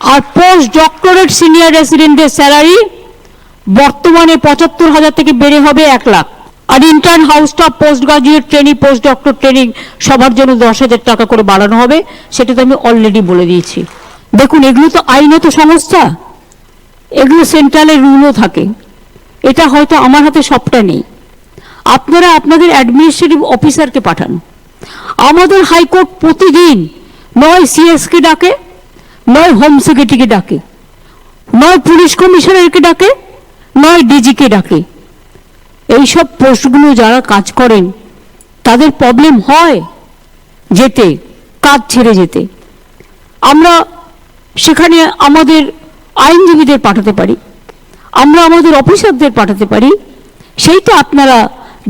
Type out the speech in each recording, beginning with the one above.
আর post doctorate senior রেসিডেন্টদের salary বর্তমানে পঁচাত্তর হাজার থেকে বেড়ে হবে এক লাখ। আর intern house staff post graduate training post doctor training সবার জন্য দশ হাজার টাকা করে বাড়ানো হবে, সেটা তো আমি অলরেডি বলে দিয়েছি। দেখুন, এগুলো তো আইনত সংস্থা। এগুলো সেন্ট্রালের রুলও থাকে। এটা হয়তো আমার হাতে সবটা নেই। আপনারা আপনাদের অ্যাডমিনিস্ট্রেটিভ অফিসারকে পাঠান। আমাদের হাইকোর্ট প্রতিদিন নয় সিএসকে ডাকে নয় হোম সেক্রেটারিকে ডাকে, নয় পুলিশ কমিশনারকে ডাকে, নয় ডিজিকে ডাকে। এইসব পোস্টগুলো যারা কাজ করেন, তাদের প্রবলেম হয় যেতে, কাজ ছেড়ে যেতে। আমরা সেখানে আমাদের আইনজীবীদের পাঠাতে পারি, আমরা আমাদের অফিসারদের পাঠাতে পারি সেইটা আপনারা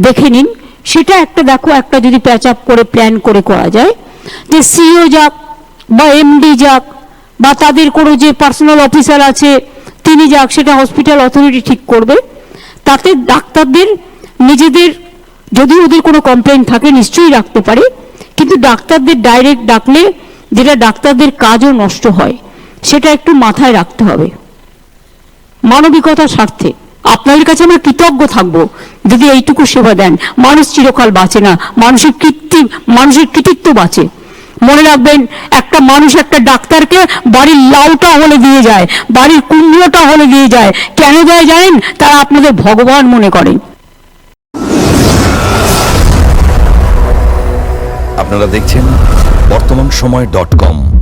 দেখে নিন। সেটা একটা দেখো, একটা যদি প্যাচ আপ করে প্ল্যান করে করা যায়, যে সিও যাক বা এমডি যাক বা তাদের কোনো যে পার্সোনাল অফিসার আছে, তিনি যাক, সেটা হসপিটাল অথরিটি ঠিক করবে। তাতে ডাক্তারদের নিজেদের, যদি ওদের কোনো কমপ্লেন থাকে, নিশ্চয়ই রাখতে পারে। কিন্তু ডাক্তারদের ডাইরেক্ট ডাকলে যেটা ডাক্তারদের কাজও নষ্ট হয়, সেটা একটু মাথায় রাখতে হবে। মানবিকতার স্বার্থে। আপনাদের কাছে আমরা কৃতজ্ঞ থাকব যদি এইটুকু সেবা দেন। মানুষ চিরকাল বাঁচে না। মানুষের কৃত্রিম, মানুষের কৃতিত্ব বাঁচে। মনে রাখবেন, একটা মানুষ একটা ডাক্তারকে বাড়ির লাউটা হলে দিয়ে যায়, বাড়ির কুমড়োটা হলে দিয়ে যায়। কেন দেয় জানেন? তারা আপনাদের ভগবান মনে করে। আপনারা দেখছেন বর্তমান সময় ডট কম।